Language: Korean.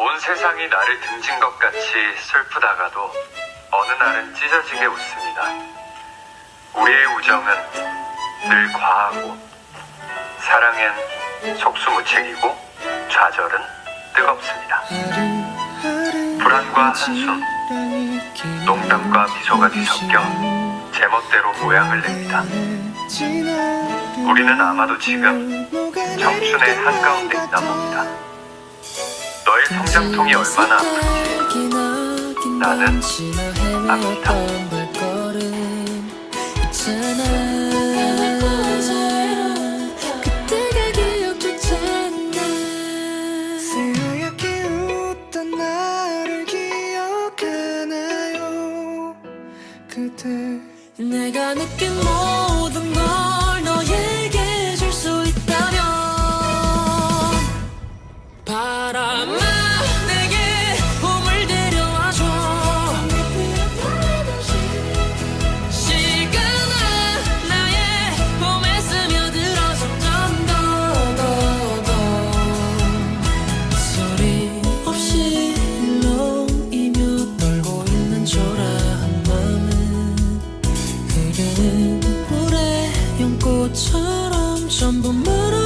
온 세상이 나를 등진 것 같이 슬프다가도 어느 날은 찢어지게 웃습니다. 우리의 우정은 늘 과하고 사랑엔 속수무책이고 좌절은 뜨겁습니다. 불안과 한숨, 농담과 미소가 뒤섞여 제멋대로 모양을 냅니다. 우리는 아마도 지금 청춘의 한가운데 있나 봅니다. 성장통이 얼마나 아픈지 나는 압니다. 새하얗게 웃던 나를 기억하나요 그대 내가 느낀 모 바보처럼 전부 물어.